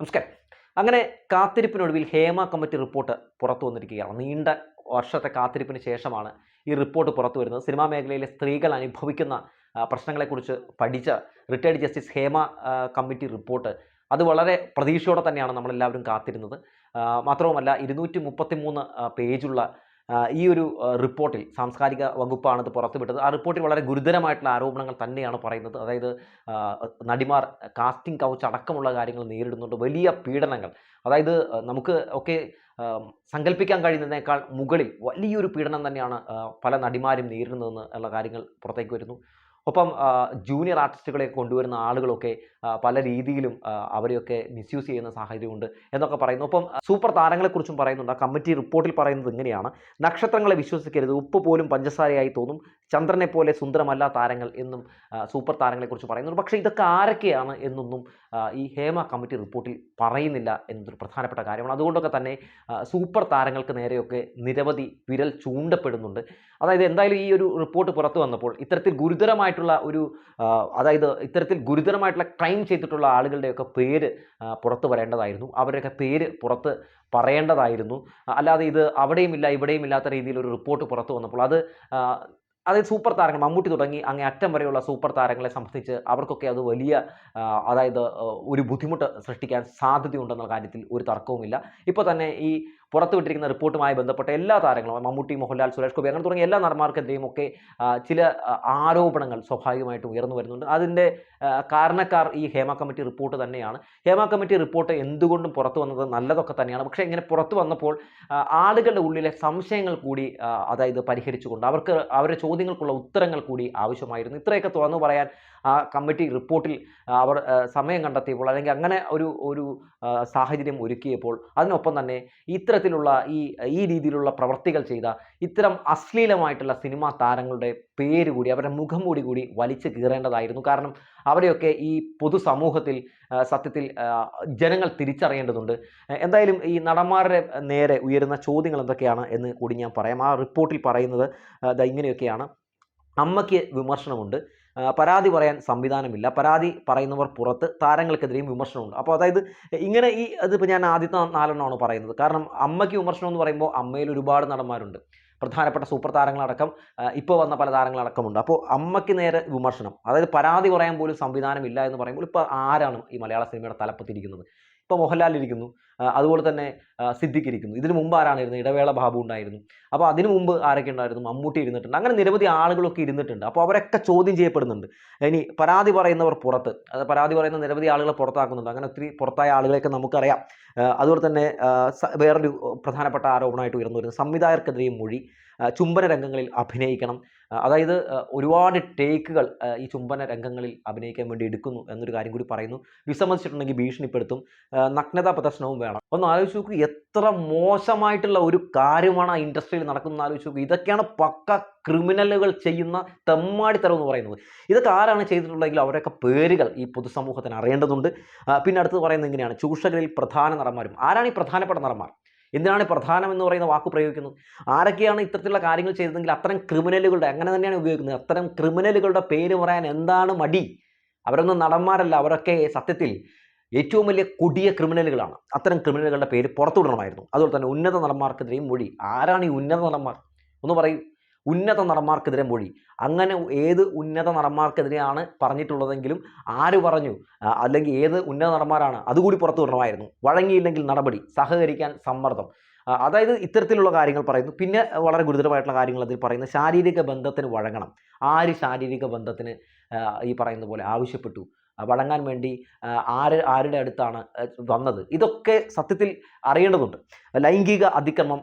നമസ്കാരം. അങ്ങനെ കാത്തിരിപ്പിനൊടുവിൽ Hema committee report പുറത്തു വന്നിരിക്കുകയാണ്. നീണ്ട വർഷത്തെ കാത്തിരിപ്പിന് ശേഷമാണ് ഈ റിപ്പോർട്ട് പുറത്തു വരുന്നത്. സിനിമാ മേഖലയിലെ സ്ത്രീകൾ അനുഭവിക്കുന്ന പ്രശ്നങ്ങളെക്കുറിച്ച് പഠിച്ച retired justice Hema committee report. അത് വളരെ പ്രതീക്ഷയോടെ തന്നെയാണ് നമ്മളെല്ലാവരും കാത്തിരുന്നത്. മാത്രവുമല്ല ഇരുന്നൂറ്റി മുപ്പത്തി മൂന്ന് പേജുള്ള ഈ ഒരു റിപ്പോർട്ടിൽ സാംസ്കാരിക വകുപ്പാണ് ഇത് പുറത്തുവിട്ടത്. ആ റിപ്പോർട്ടിൽ വളരെ ഗുരുതരമായിട്ടുള്ള ആരോപണങ്ങൾ തന്നെയാണ് പറയുന്നത്. അതായത് നടിമാർ കാസ്റ്റിംഗ് കൗച്ച് അടക്കമുള്ള കാര്യങ്ങൾ നേരിടുന്നുണ്ട്. വലിയ പീഡനങ്ങൾ. അതായത് നമുക്ക് ഒക്കെ സങ്കല്പിക്കാൻ കഴിയുന്നതിനേക്കാൾ മുകളിൽ വലിയൊരു പീഡനം തന്നെയാണ് പല നടിമാരും നേരിടുന്നതെന്ന് ഉള്ള കാര്യങ്ങൾ പുറത്തേക്ക് വരുന്നു. ഒപ്പം ജൂനിയർ ആർട്ടിസ്റ്റുകളെ കൊണ്ടുവരുന്ന ആളുകളൊക്കെ പല രീതിയിലും അവരെയൊക്കെ മിസ്യൂസ് ചെയ്യുന്ന സാഹചര്യമുണ്ട് എന്നൊക്കെ പറയുന്നു. ഒപ്പം സൂപ്പർ താരങ്ങളെക്കുറിച്ചും പറയുന്നുണ്ട്. ആ കമ്മിറ്റി റിപ്പോർട്ടിൽ പറയുന്നത് ഇങ്ങനെയാണ്. നക്ഷത്രങ്ങളെ വിശ്വസിക്കരുത് ഉപ്പ് പോലും പഞ്ചസാരയായി തോന്നും ചന്ദ്രനെ പോലെ സുന്ദരമല്ല താരങ്ങൾ എന്നും സൂപ്പർ താരങ്ങളെക്കുറിച്ച് പറയുന്നുണ്ട്. പക്ഷേ ഇതൊക്കെ ആരൊക്കെയാണ് എന്നൊന്നും ഈ ഹേമ കമ്മിറ്റി റിപ്പോർട്ടിൽ പറയുന്നില്ല എന്നതൊരു പ്രധാനപ്പെട്ട കാര്യമാണ്. അതുകൊണ്ടൊക്കെ തന്നെ സൂപ്പർ താരങ്ങൾക്ക് നേരെയൊക്കെ നിരവധി വിരൽ ചൂണ്ടപ്പെടുന്നുണ്ട്. അതായത് എന്തായാലും ഈ ഒരു റിപ്പോർട്ട് പുറത്തു വന്നപ്പോൾ ഇത്തരത്തിൽ ഗുരുതരമായിട്ടുള്ള ഒരു അതായത് ഇത്തരത്തിൽ ഗുരുതരമായിട്ടുള്ള ക്രൈം ചെയ്തിട്ടുള്ള ആളുകളുടെയൊക്കെ പേര് പുറത്തു വരേണ്ടതായിരുന്നു. അവരുടെയൊക്കെ പേര് പുറത്ത് പറയേണ്ടതായിരുന്നു. അല്ലാതെ ഇത് അവിടെയും ഇല്ല ഇവിടെയും ഇല്ലാത്ത രീതിയിൽ ഒരു റിപ്പോർട്ട് പുറത്തു വന്നപ്പോൾ അത് അതായത് സൂപ്പർ താരങ്ങൾ മമ്മൂട്ടി തുടങ്ങി അങ്ങേ അറ്റം വരെയുള്ള സൂപ്പർ താരങ്ങളെ സംബന്ധിച്ച് അവർക്കൊക്കെ അത് വലിയ അതായത് ഒരു ബുദ്ധിമുട്ട് സൃഷ്ടിക്കാൻ സാധ്യതയുണ്ടെന്ന കാര്യത്തിൽ ഒരു തർക്കവുമില്ല. ഇപ്പോൾ തന്നെ ഈ പുറത്തുവിട്ടിരിക്കുന്ന റിപ്പോർട്ടുമായി ബന്ധപ്പെട്ട എല്ലാ താരങ്ങളും മമ്മൂട്ടി മോഹൻലാൽ സുരേഷ് ഗോപി അങ്ങനെ തുടങ്ങിയ എല്ലാ നടന്മാർക്കെതിരെയും ഒക്കെ ചില ആരോപണങ്ങൾ സ്വാഭാവികമായിട്ടും ഉയർന്നു വരുന്നുണ്ട്. അതിന്റെ കാരണക്കാർ ഈ ഹേമ കമ്മിറ്റി റിപ്പോർട്ട് തന്നെയാണ്. ഹേമ കമ്മിറ്റി റിപ്പോർട്ട് എന്തുകൊണ്ടും പുറത്തു വന്നത് നല്ലതൊക്കെ തന്നെയാണ്. പക്ഷേ ഇങ്ങനെ പുറത്തു വന്നപ്പോൾ ആളുകളുടെ ഉള്ളിലെ സംശയങ്ങൾ കൂടി അതായത് പരിഹരിച്ചുകൊണ്ട് അവർക്ക് അവരുടെ ചോദ്യങ്ങൾക്കുള്ള ഉത്തരങ്ങൾ കൂടി ആവശ്യമായിരുന്നു. ഇത്രയൊക്കെ തുറന്നു പറയാൻ ആ കമ്മിറ്റി റിപ്പോർട്ടിൽ അവർ സമയം കണ്ടെത്തിയപ്പോൾ അല്ലെങ്കിൽ അങ്ങനെ ഒരു ഒരു സാഹചര്യം ഒരുക്കിയപ്പോൾ അതിനൊപ്പം തന്നെ ഇത്തരത്തിലുള്ള ഈ ഈ രീതിയിലുള്ള പ്രവർത്തികൾ ചെയ്ത ഇത്തരം അശ്ലീലമായിട്ടുള്ള സിനിമാ താരങ്ങളുടെ പേര് കൂടി അവരുടെ മുഖം കൂടി കൂടി വലിച്ചു കീറേണ്ടതായിരുന്നു. കാരണം അവരെയൊക്കെ ഈ പൊതുസമൂഹത്തിൽ സത്യത്തിൽ ജനങ്ങൾ തിരിച്ചറിയേണ്ടതുണ്ട്. എന്തായാലും ഈ നടന്മാരുടെ നേരെ ഉയരുന്ന ചോദ്യങ്ങൾ എന്തൊക്കെയാണ് എന്ന് കൂടി ഞാൻ പറയാം. ആ റിപ്പോർട്ടിൽ പറയുന്നത് ഇങ്ങനെയൊക്കെയാണ്. അമ്മയ്ക്ക് വിമർശനമുണ്ട്. പരാതി പറയാൻ സംവിധാനമില്ല. പരാതി പറയുന്നവർ പുറത്ത് താരങ്ങൾക്കെതിരെയും വിമർശനമുണ്ട്. അപ്പോൾ അതായത് ഇങ്ങനെ ഈ അതിപ്പോൾ ഞാൻ ആദ്യത്തെ നാലെണ്ണമാണ് പറയുന്നത്. കാരണം അമ്മയ്ക്ക് വിമർശനം എന്ന് പറയുമ്പോൾ അമ്മയിൽ ഒരുപാട് നടന്മാരുണ്ട്. പ്രധാനപ്പെട്ട സൂപ്പർ താരങ്ങളടക്കം ഇപ്പോൾ വന്ന പല താരങ്ങളടക്കമുണ്ട്. അപ്പോൾ അമ്മയ്ക്ക് നേരെ വിമർശനം അതായത് പരാതി പറയാൻ പോലും സംവിധാനമില്ല എന്ന് പറയുമ്പോൾ ഇപ്പോൾ ആരാണ് ഈ മലയാള സിനിമയുടെ തലപ്പത്തിരിക്കുന്നത്? ഇപ്പോൾ മോഹൻലാൽ ഇരിക്കുന്നു. അതുപോലെ തന്നെ സിദ്ദിഖ് ഇരിക്കുന്നു. ഇതിന് മുമ്പ് ആരാണിരുന്നത് ഇടവേള ബാബു ഉണ്ടായിരുന്നു. അപ്പോൾ അതിനു മുമ്പ് ആരൊക്കെ ഉണ്ടായിരുന്നു? മമ്മൂട്ടി ഇരുന്നിട്ടുണ്ട്. അങ്ങനെ നിരവധി ആളുകളൊക്കെ ഇരുന്നിട്ടുണ്ട്. അപ്പോൾ അവരൊക്കെ ചോദ്യം ചെയ്യപ്പെടുന്നുണ്ട്. ഇനി പരാതി പറയുന്നവർ പുറത്ത് അത് പരാതി പറയുന്ന നിരവധി ആളുകളെ പുറത്താക്കുന്നുണ്ട്. അങ്ങനെ ഒത്തിരി പുറത്തായ ആളുകളെയൊക്കെ നമുക്കറിയാം. അതുപോലെ തന്നെ വേറൊരു പ്രധാനപ്പെട്ട ആരോപണമായിട്ട് ഉയർന്നു വരുന്നത് സംവിധായകർക്കെതിരെയും മൊഴി. ചുംബന രംഗങ്ങളിൽ അഭിനയിക്കണം. അതായത് ഒരുപാട് ടേക്കുകൾ ഈ ചുംബന രംഗങ്ങളിൽ അഭിനയിക്കാൻ വേണ്ടി എടുക്കുന്നു എന്നൊരു കാര്യം കൂടി പറയുന്നു. വിസമ്മതിച്ചിട്ടുണ്ടെങ്കിൽ ഭീഷണിപ്പെടുത്തും. നഗ്നതാ പ്രദർശനവും വേണം. ഒന്ന് ആലോചിച്ച് നോക്കൂ എത്ര മോശമായിട്ടുള്ള ഒരു കാര്യമാണ് ആ ഇൻഡസ്ട്രിയിൽ നടക്കുന്നത് ആലോചിച്ച് നോക്കൂ. ഇതൊക്കെയാണ് പക്ക ക്രിമിനലുകൾ ചെയ്യുന്ന തെമ്മാടിത്തരം എന്ന് പറയുന്നത്. ഇതൊക്കെ ആരാണ് ചെയ്തിട്ടുള്ളതെങ്കിൽ അവരൊക്കെ പേരുകൾ ഈ പൊതുസമൂഹത്തിന് അറിയേണ്ടതുണ്ട്. പിന്നെ അടുത്ത് പറയുന്നത് എങ്ങനെയാണ് ചൂഷകരിൽ പ്രധാന നടന്മാരും. ആരാണ് ഈ പ്രധാനപ്പെട്ട നടന്മാർ? എന്തിനാണ് പ്രധാനം എന്ന് പറയുന്ന വാക്ക് പ്രയോഗിക്കുന്നത്? ആരൊക്കെയാണ് ഇത്തരത്തിലുള്ള കാര്യങ്ങൾ ചെയ്തതെങ്കിൽ അത്തരം ക്രിമിനലുകളുടെ അങ്ങനെ തന്നെയാണ് ഉപയോഗിക്കുന്നത്. അത്തരം ക്രിമിനലുകളുടെ പേര് പറയാൻ എന്താണ് മടി? അവരൊന്നും നടന്മാരല്ല. അവരൊക്കെ സത്യത്തിൽ ഏറ്റവും വലിയ കൊടിയ ക്രിമിനലുകളാണ്. അത്തരം ക്രിമിനലുകളുടെ പേര് പുറത്തുവിടണമായിരുന്നു. അതുപോലെ തന്നെ ഉന്നത നടന്മാർക്കെതിരെയും മൊഴി. ആരാണ് ഈ ഉന്നത നടന്മാർ? ഒന്ന് പറയൂ. ഉന്നത നടന്മാർക്കെതിരെ മൊഴി. അങ്ങനെ ഏത് ഉന്നത നടന്മാർക്കെതിരെയാണ് പറഞ്ഞിട്ടുള്ളതെങ്കിലും ആര് പറഞ്ഞു അല്ലെങ്കിൽ ഏത് ഉന്നത നടന്മാരാണ് അതുകൂടി പുറത്തു വരണമായിരുന്നു വഴങ്ങിയില്ലെങ്കിൽ നടപടി സഹകരിക്കാൻ സമ്മർദ്ദം. അതായത് ഇത്തരത്തിലുള്ള കാര്യങ്ങൾ പറയുന്നു. പിന്നെ വളരെ ഗുരുതരമായിട്ടുള്ള കാര്യങ്ങൾ അതിൽ പറയുന്നത് ശാരീരിക ബന്ധത്തിന് വഴങ്ങണം. ആര് ശാരീരിക ബന്ധത്തിന് ഈ പറയുന്ന പോലെ ആവശ്യപ്പെട്ടു? വഴങ്ങാൻ വേണ്ടി ആര് ആരുടെ അടുത്താണ് വന്നത്. ഇതൊക്കെ സത്യത്തിൽ അറിയേണ്ടതുണ്ട്. ലൈംഗിക അതിക്രമം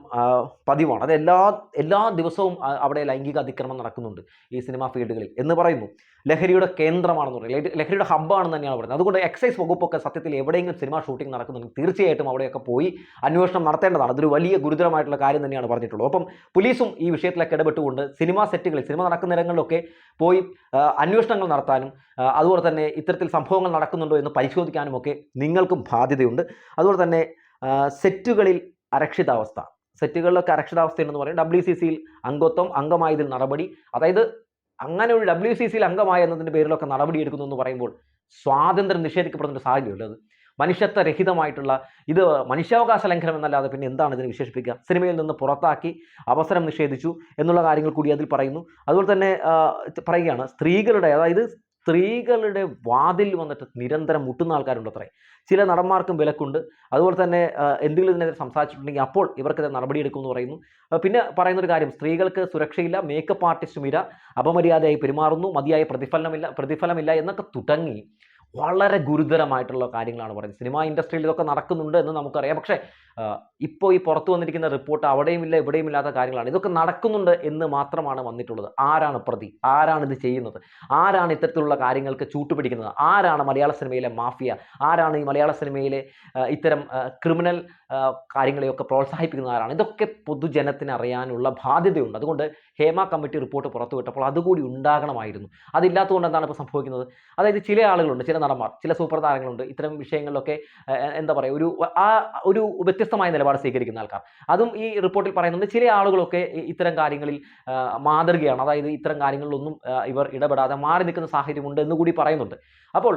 പതിവാണ്. അത് എല്ലാ എല്ലാ ദിവസവും അവിടെ ലൈംഗിക അതിക്രമം നടക്കുന്നുണ്ട് ഈ സിനിമാ ഫീൽഡുകളിൽ. എന്ന് പറയുന്നു ലഹരിയുടെ കേന്ദ്രമാണെന്ന് പറയുന്നത് ലഹരി- ലഹരിയുടെ ഹബ്ബാണെന്ന് തന്നെയാണ് പറയുന്നത്. അതുകൊണ്ട് എക്സൈസ് വകുപ്പൊക്കെ സത്യത്തിൽ എവിടെയെങ്കിലും സിനിമാ ഷൂട്ടിംഗ് നടക്കുന്നുണ്ടെങ്കിൽ തീർച്ചയായിട്ടും അവിടെയൊക്കെ പോയി അന്വേഷണം നടത്തേണ്ടതാണ്. അതൊരു വലിയ ഗുരുതരമായിട്ടുള്ള കാര്യം തന്നെയാണ് പറഞ്ഞിട്ടുള്ളത്. അപ്പം പോലീസും ഈ വിഷയത്തിലൊക്കെ ഇടപെട്ടുകൊണ്ട് സിനിമാ സെറ്റുകളിൽ സിനിമ നടക്കുന്ന ഇടങ്ങളിലൊക്കെ പോയി അന്വേഷണങ്ങൾ നടത്താനും അതുപോലെ തന്നെ ഇത്തരത്തിൽ സംഭവങ്ങൾ നടക്കുന്നുണ്ടോ എന്ന് പരിശോധിക്കാനുമൊക്കെ നിങ്ങൾക്കും ബാധ്യതയുണ്ട്. അതുപോലെ തന്നെ സെറ്റുകളിൽ അരക്ഷിതാവസ്ഥ. സെറ്റുകളിലൊക്കെ അരക്ഷിതാവസ്ഥയുണ്ടെന്ന് പറയും. ഡബ്ല്യു സി സിയിൽ അംഗത്വം അംഗമായതിൽ നടപടി. അതായത് അങ്ങനെ ഒരു ഡബ്ല്യു സി സിയിൽ അംഗമായ എന്നതിന്റെ പേരിലൊക്കെ നടപടി എടുക്കുന്നു എന്ന് പറയുമ്പോൾ സ്വാതന്ത്ര്യം നിഷേധിക്കപ്പെടുന്ന ഒരു സാഹചര്യമല്ല അത്? മനുഷ്യത്വരഹിതമായിട്ടുള്ള ഇത് മനുഷ്യാവകാശ ലംഘനം എന്നല്ലാതെ പിന്നെ എന്താണ് ഇതിനെ വിശേഷിപ്പിക്കുക? സിനിമയിൽ നിന്ന് പുറത്താക്കി അവസരം നിഷേധിച്ചു എന്നുള്ള കാര്യങ്ങൾ കൂടി അതിൽ പറയുന്നു. അതുപോലെ തന്നെ പറയുകയാണ് സ്ത്രീകളുടെ അതായത് സ്ത്രീകളുടെ വാതിൽ വന്നിട്ട് നിരന്തരം മുട്ടുന്ന ആൾക്കാരുണ്ട് അത്രേ ചില നടന്മാർക്കും വിലക്കുണ്ട്. അതുപോലെ തന്നെ എന്തെങ്കിലും ഇതിനെതിരെ സംസാരിച്ചിട്ടുണ്ടെങ്കിൽ അപ്പോൾ ഇവർക്കെതിരെ നടപടിയെടുക്കും പറയുന്നു. പിന്നെ പറയുന്നൊരു കാര്യം സ്ത്രീകൾക്ക് സുരക്ഷയില്ല മേക്കപ്പ് ആർട്ടിസ്റ്റും ഇര അപമര്യാദയായി പെരുമാറുന്നു മതിയായ പ്രതിഫലനമില്ല പ്രതിഫലമില്ല എന്നൊക്കെ തുടങ്ങി വളരെ ഗുരുതരമായിട്ടുള്ള കാര്യങ്ങളാണ് പറയുന്നത്. സിനിമാ ഇൻഡസ്ട്രിയിൽ ഇതൊക്കെ നടക്കുന്നുണ്ട് എന്ന് നമുക്കറിയാം. പക്ഷേ ഇപ്പോൾ ഈ പുറത്തു വന്നിരിക്കുന്ന റിപ്പോർട്ട് അവിടെയും ഇല്ല ഇവിടെയും ഇല്ലാത്ത കാര്യങ്ങളാണ്. ഇതൊക്കെ നടക്കുന്നുണ്ട് എന്ന് മാത്രമാണ് വന്നിട്ടുള്ളത്. ആരാണ് പ്രതി? ആരാണ് ഇത് ചെയ്യുന്നത്? ആരാണ് ഇത്തരത്തിലുള്ള കാര്യങ്ങൾക്ക് ചൂട്ടുപിടിക്കുന്നത്? ആരാണ് മലയാള സിനിമയിലെ മാഫിയ? ആരാണ് ഈ മലയാള സിനിമയിലെ ഇത്തരം ക്രിമിനൽ കാര്യങ്ങളെയൊക്കെ പ്രോത്സാഹിപ്പിക്കുന്ന ആരാണ്? ഇതൊക്കെ പൊതുജനത്തിന് അറിയാനുള്ള ബാധ്യതയുണ്ട്. അതുകൊണ്ട് ഹേമ കമ്മിറ്റി റിപ്പോർട്ട് പുറത്തുവിട്ടപ്പോൾ അതുകൂടി ഉണ്ടാകണമായിരുന്നു. അതില്ലാത്തതുകൊണ്ട് എന്താണ് ഇപ്പോൾ സംഭവിക്കുന്നത്? അതായത് ചില ആളുകളുണ്ട് ചില നടന്മാർ ചില സൂപ്പർ താരങ്ങളുണ്ട്. ഇത്തരം വിഷയങ്ങളിലൊക്കെ എന്താ പറയുക ഒരു ആ ഒരു വ്യത്യസ്തമായ നിലപാട് സ്വീകരിക്കുന്ന ആൾക്കാർ. അതും ഈ റിപ്പോർട്ടിൽ പറയുന്നുണ്ട് ചില ആളുകളൊക്കെ ഇത്തരം കാര്യങ്ങളിൽ മാതൃകയാണ്. അതായത് ഇത്തരം കാര്യങ്ങളിലൊന്നും ഇവർ ഇടപെടാതെ മാറി നിൽക്കുന്ന സാഹചര്യമുണ്ട് എന്ന് കൂടി പറയുന്നുണ്ട്. അപ്പോൾ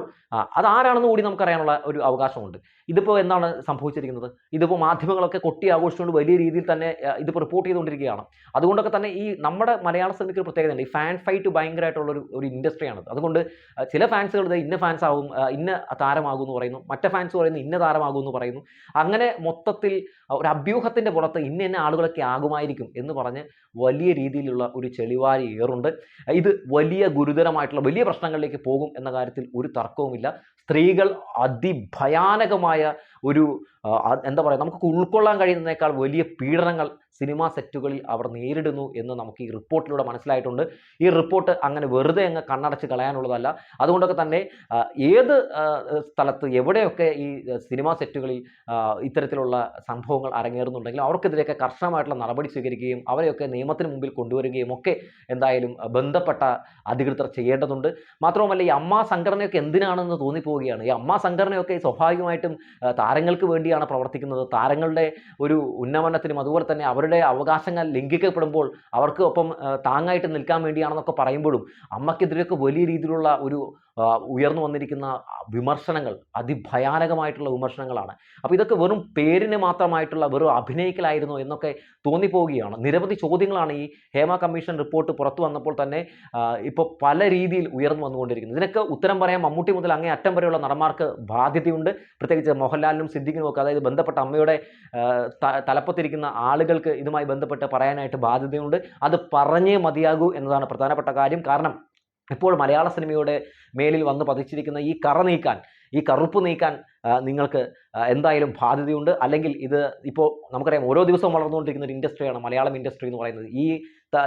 അത് ആരാണെന്ന് കൂടി നമുക്കറിയാനുള്ള ഒരു അവകാശമുണ്ട്. ഇതിപ്പോൾ എന്താണ് സംഭവിച്ചിരിക്കുന്നത്? ഇതിപ്പോൾ മാധ്യമങ്ങളൊക്കെ കൊട്ടി ആഘോഷിച്ചുകൊണ്ട് വലിയ രീതിയിൽ തന്നെ ഇതിപ്പോൾ റിപ്പോർട്ട് ചെയ്തുകൊണ്ടിരിക്കുകയാണ്. അതുകൊണ്ടൊക്കെ തന്നെ ഈ നമ്മുടെ മലയാള സിനിമയ്ക്ക് ഒരു പ്രത്യേകത ഉണ്ട് ഈ ഫാൻ ഫൈറ്റ് ഭയങ്കരമായിട്ടുള്ള ഒരു ഒരു ഇൻഡസ്ട്രിയാണ് അതുകൊണ്ട് ചില ഫാൻസുകൾ ഇന്ന ഫാൻസ് ആകും ഇന്ന താരമാകും എന്ന് പറയുന്നു. മറ്റേ ഫാൻസ് പറയുന്നു ഇന്ന താരമാകും എന്ന് പറയുന്നു. അങ്ങനെ മൊത്തത്തിൽ ഒരു അഭ്യൂഹത്തിന്റെ പുറത്ത് ഇന്ന ഇന്ന ആളുകളൊക്കെ ആകുമായിരിക്കും എന്ന് പറഞ്ഞ് വലിയ രീതിയിലുള്ള ഒരു ചെളിവാരി ഏറുണ്ട്. ഇത് വലിയ ഗുരുതരമായിട്ടുള്ള വലിയ പ്രശ്നങ്ങളിലേക്ക് പോകും എന്ന കാര്യത്തിൽ ഒരു തർക്കവുമില്ല. സ്ത്രീകൾ അതിഭയാനകമായ ഒരു എന്താ പറയുക നമുക്ക് ഉൾക്കൊള്ളാൻ കഴിയുന്നതിനേക്കാൾ വലിയ പീഡനങ്ങൾ സിനിമാ സെറ്റുകളിൽ അവർ നേരിടുന്നു എന്ന് നമുക്ക് ഈ റിപ്പോർട്ടിലൂടെ മനസ്സിലായിട്ടുണ്ട്. ഈ റിപ്പോർട്ട് അങ്ങനെ വെറുതെ അങ്ങ് കണ്ണടച്ച് കളയാനുള്ളതല്ല. അതുകൊണ്ടൊക്കെ തന്നെ ഏത് സ്ഥലത്ത് എവിടെയൊക്കെ ഈ സിനിമാ സെറ്റുകളിൽ ഇത്തരത്തിലുള്ള സംഭവങ്ങൾ അരങ്ങേറുന്നുണ്ടെങ്കിലും അവർക്കെതിരെയൊക്കെ കർശനമായിട്ടുള്ള നടപടി സ്വീകരിക്കുകയും അവരെയൊക്കെ നിയമത്തിന് മുമ്പിൽ കൊണ്ടുവരികയും ഒക്കെ എന്തായാലും ബന്ധപ്പെട്ട അധികൃതർ ചെയ്യേണ്ടതുണ്ട്. മാത്രവുമല്ല ഈ അമ്മ സംഘടനയൊക്കെ എന്തിനാണെന്ന് തോന്നിപ്പോവുകയാണ്. ഈ അമ്മ സംഘടനയൊക്കെ സ്വാഭാവികമായിട്ടും താരങ്ങൾക്ക് വേണ്ടിയാണ് പ്രവർത്തിക്കുന്നത്. താരങ്ങളുടെ ഒരു ഉന്നമനത്തിനും അതുപോലെ തന്നെ അവരുടെ അവകാശങ്ങൾ ലംഘിക്കപ്പെടുമ്പോൾ അവർക്ക് ഒപ്പം താങ്ങായിട്ട് നിൽക്കാൻ വേണ്ടിയാണെന്നൊക്കെ പറയുമ്പോഴും അമ്മക്കെതിരെയൊക്കെ വലിയ രീതിയിലുള്ള ഒരു ഉയർന്നു വന്നിരിക്കുന്ന വിമർശനങ്ങൾ അതിഭയാനകമായിട്ടുള്ള വിമർശനങ്ങളാണ്. അപ്പോൾ ഇതൊക്കെ വെറും പേരിന് മാത്രമായിട്ടുള്ള വെറും അഭിനയിക്കലായിരുന്നു എന്നൊക്കെ തോന്നിപ്പോവുകയാണ്. നിരവധി ചോദ്യങ്ങളാണ് ഈ ഹേമ കമ്മീഷൻ റിപ്പോർട്ട് പുറത്തു വന്നപ്പോൾ തന്നെ ഇപ്പോൾ പല രീതിയിൽ ഉയർന്നു വന്നുകൊണ്ടിരിക്കുന്നത്. ഇതിനൊക്കെ ഉത്തരം പറയാൻ മമ്മൂട്ടി മുതൽ അങ്ങേ അറ്റം വരെയുള്ള നടന്മാർക്ക് ബാധ്യതയുണ്ട്. പ്രത്യേകിച്ച് മോഹൻലാലിനും സിദ്ദിഖിനും ഒക്കെ അതായത് ബന്ധപ്പെട്ട അമ്മയുടെ തലപ്പത്തിരിക്കുന്ന ആളുകൾക്ക് ഇതുമായി ബന്ധപ്പെട്ട് പറയാനായിട്ട് ബാധ്യതയുണ്ട്. അത് പറഞ്ഞേ മതിയാകൂ എന്നതാണ് പ്രധാനപ്പെട്ട കാര്യം. കാരണം ഇപ്പോൾ മലയാള സിനിമയുടെ മേലിൽ വന്ന് പതിച്ചിരിക്കുന്ന ഈ കറ നീക്കാൻ ഈ കറുപ്പ് നീക്കാൻ നിങ്ങൾക്ക് എന്തായാലും ബാധ്യതയുണ്ട്. അല്ലെങ്കിൽ ഇത് ഇപ്പോൾ നമുക്കറിയാം ഓരോ ദിവസവും വളർന്നുകൊണ്ടിരിക്കുന്ന ഒരു ഇൻഡസ്ട്രിയാണ് മലയാളം ഇൻഡസ്ട്രി എന്ന് പറയുന്നത്. ഈ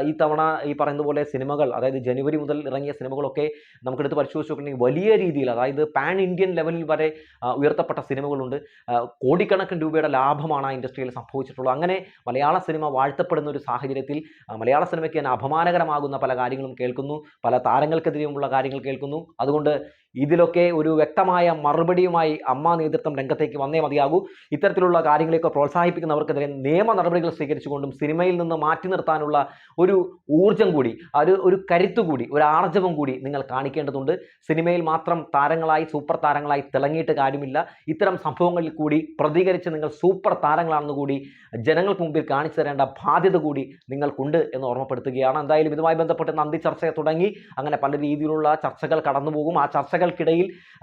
ഈ തവണ ഈ പറയുന്ന പോലെ സിനിമകൾ അതായത് ജനുവരി മുതൽ ഇറങ്ങിയ സിനിമകളൊക്കെ നമുക്കെടുത്ത് പരിശോധിച്ച് നോക്കുകയാണെങ്കിൽ വലിയ രീതിയിൽ അതായത് പാൻ ഇന്ത്യൻ ലെവലിൽ വരെ ഉയർത്തപ്പെട്ട സിനിമകളുണ്ട്. കോടിക്കണക്കിന് രൂപയുടെ ലാഭമാണ് ആ ഇൻഡസ്ട്രിയിൽ സംഭവിച്ചിട്ടുള്ളത്. അങ്ങനെ മലയാള സിനിമ വാഴ്ത്തപ്പെടുന്ന ഒരു സാഹചര്യത്തിൽ മലയാള സിനിമയ്ക്ക് തന്നെ അപമാനകരമാകുന്ന പല കാര്യങ്ങളും കേൾക്കുന്നു. പല താരങ്ങൾക്കെതിരെയുമുള്ള കാര്യങ്ങൾ കേൾക്കുന്നു. അതുകൊണ്ട് ഇതിലൊക്കെ ഒരു വ്യക്തമായ മറുപടിയുമായി അമ്മ നേതൃത്വം രംഗത്തേക്ക് വന്നേ മതിയാകൂ. ഇത്തരത്തിലുള്ള കാര്യങ്ങളെയൊക്കെ പ്രോത്സാഹിപ്പിക്കുന്നവർക്കെതിരെ നിയമ നടപടികൾ സ്വീകരിച്ചുകൊണ്ടും സിനിമയിൽ നിന്ന് മാറ്റി നിർത്താനുള്ള ഒരു ഊർജം കൂടി ഒരു ഒരു കരുത്തു കൂടി ഒരു ആർജവം കൂടി നിങ്ങൾ കാണിക്കേണ്ടതുണ്ട്. സിനിമയിൽ മാത്രം താരങ്ങളായി സൂപ്പർ താരങ്ങളായി തിളങ്ങിയിട്ട് കാര്യമില്ല. ഇത്തരം സംഭവങ്ങളിൽ കൂടി പ്രതികരിച്ച് നിങ്ങൾ സൂപ്പർ താരങ്ങളാണെന്ന് കൂടി ജനങ്ങൾക്ക് മുമ്പിൽ കാണിച്ചു തരേണ്ട ബാധ്യത കൂടി നിങ്ങൾക്കുണ്ട് എന്ന് ഓർമ്മപ്പെടുത്തുകയാണ്. എന്തായാലും ഇതുമായി ബന്ധപ്പെട്ട് നന്ദി ചർച്ച തുടങ്ങി. അങ്ങനെ പല രീതിയിലുള്ള ചർച്ചകൾ കടന്നുപോകും. ആ ചർച്ചകൾക്കിടയിൽ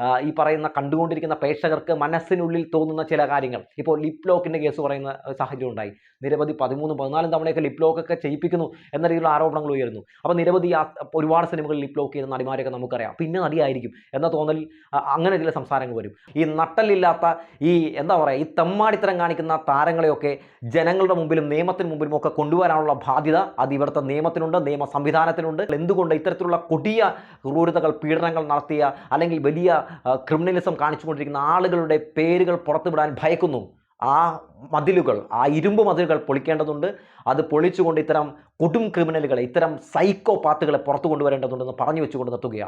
ആ, ഈ പറയുന്ന കണ്ടുകൊണ്ടിരിക്കുന്ന പ്രേക്ഷകർക്ക് മനസ്സിനുള്ളിൽ തോന്നുന്ന ചില കാര്യങ്ങൾ. ഇപ്പോൾ ലിപ് ലോക്കിന്റെ കേസ് പറയുന്ന സാഹചര്യം ഉണ്ടായി. നിരവധി പതിമൂന്നും പതിനാലും തവണയൊക്കെ ലിപ് ലോക്കൊക്കെ ചെയ്യിപ്പിക്കുന്നു എന്ന രീതിയിലുള്ള ആരോപണങ്ങൾ ഉയരുന്നു. അപ്പോൾ നിരവധി ഒരുപാട് സിനിമകളിൽ ലിപ് ലോക്ക് ചെയ്യുന്ന നടിമാരെയൊക്കെ നമുക്കറിയാം. പിന്നെ നടിയായിരിക്കും എന്ന തോന്നൽ അങ്ങനെ ചില സംസാരങ്ങൾ വരും. ഈ നട്ടലില്ലാത്ത ഈ എന്താ പറയുക ഈ തെമ്മാടിത്തരം കാണിക്കുന്ന താരങ്ങളെയൊക്കെ ജനങ്ങളുടെ മുമ്പിലും നിയമത്തിന് മുമ്പിലും ഒക്കെ കൊണ്ടുവരാനുള്ള ബാധ്യത അത് ഇവിടുത്തെ നിയമത്തിനുണ്ട് നിയമ സംവിധാനത്തിനുണ്ട് എന്തുകൊണ്ട് ഇത്തരത്തിലുള്ള കൊടിയ ക്രൂരതകൾ പീഡനങ്ങൾ നടത്തിയ അല്ലെങ്കിൽ വലിയ ക്രിമിനലിസം കാണിച്ചുകൊണ്ടിരിക്കുന്ന ആളുകളുടെ പേരുകൾ പുറത്തുവിടാൻ ഭയക്കുന്നു. ആ മതിലുകൾ ആ ഇരുമ്പ് മതിലുകൾ പൊളിക്കേണ്ടതുണ്ട്. അത് പൊളിച്ചുകൊണ്ട് ഇത്തരം കൊടും ക്രിമിനലുകളെ ഇത്തരം സൈക്കോ പാത്തുകളെ പുറത്തു കൊണ്ടുവരേണ്ടതുണ്ടെന്ന് പറഞ്ഞു വെച്ചുകൊണ്ട് നിർത്തുകയാണ്.